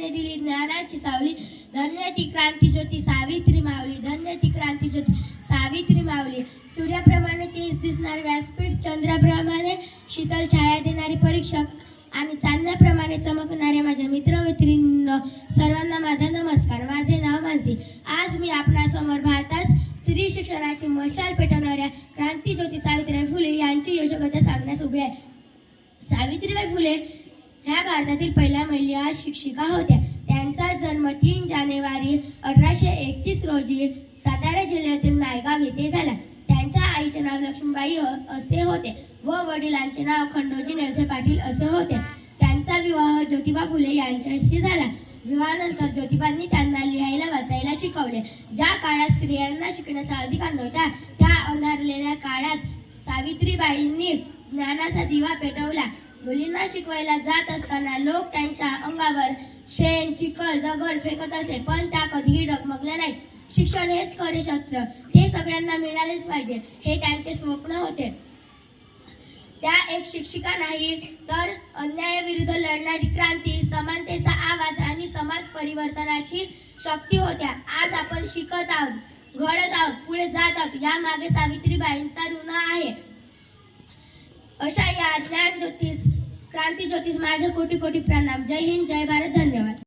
जिने दिली ज्ञानाची सावली. धन्य ती क्रांती ज्योती सावित्री मावली धन्य ती क्रांती ज्योती सावित्री मावली सूर्याप्रमाणे तेज दिसणारे व्यासपीठ चंद्राप्रमाणे शीतल छाया देणारी परीक्षक आणि चांदण्याप्रमाणे चमकणाऱ्या माझ्या मित्रमैत्रिणींनो सर्वांना माझा नमस्कार. माझे नाव मानसी. आज मी आपणासमोर भारतात स्त्री शिक्षणाची मशाल पेटवणाऱ्या क्रांती ज्योती सावित्रीबाई फुले यांची यशोगाथा सांगण्यास उभी आहे. सावित्रीबाई फुले ह्या भारतातील पहिल्या महिला शिक्षिका होत्या. त्यांचा जन्म तीन जानेवारी अठराशे एकतीस रोजी सातारा जिल्ह्यातील नायगाव येथे झाला. त्यांच्या आईचे नाव लक्ष्मीबाई असे होते व वडिलांचे नाव खंडोजी नेवसे पाटील असे होते. त्यांचा विवाह ज्योतिबा फुले यांच्याशी झाला. विवाहानंतर ज्योतिबांनी त्यांना लिहायला वाचायला शिकवले. ज्या काळात स्त्रियांना शिकण्याचा अधिकार नव्हता त्या अंधारलेल्या काळात सावित्रीबाईंनी ज्ञानाचा दिवा पेटवला. मुलींना शिकवायला जात असताना लोक त्यांच्या अंगावर शेण चिखल दगड फेकत असे पण त्या कधीही डगमगल्या नाही शिक्षण हेच खरे शस्त्र. ते सगळ्यांना मिळालेच पाहिजे. हे त्यांचे स्वप्न होते. त्या एक शिक्षिका नाही तर अन्यायाविरुद्ध लढणारी क्रांती समानतेचा आवाज आणि समाज परिवर्तनाची शक्ती होत्या. आज आपण शिकत आहोत घडत आहोत पुढे जात आहोत या मागे सावित्रीबाईंचा ऋण आहे. अशा या ज्ञान ज्योती क्रांती ज्योतिष माझे कोटी कोटी प्रणाम. जय हिंद जय भारत धन्यवाद.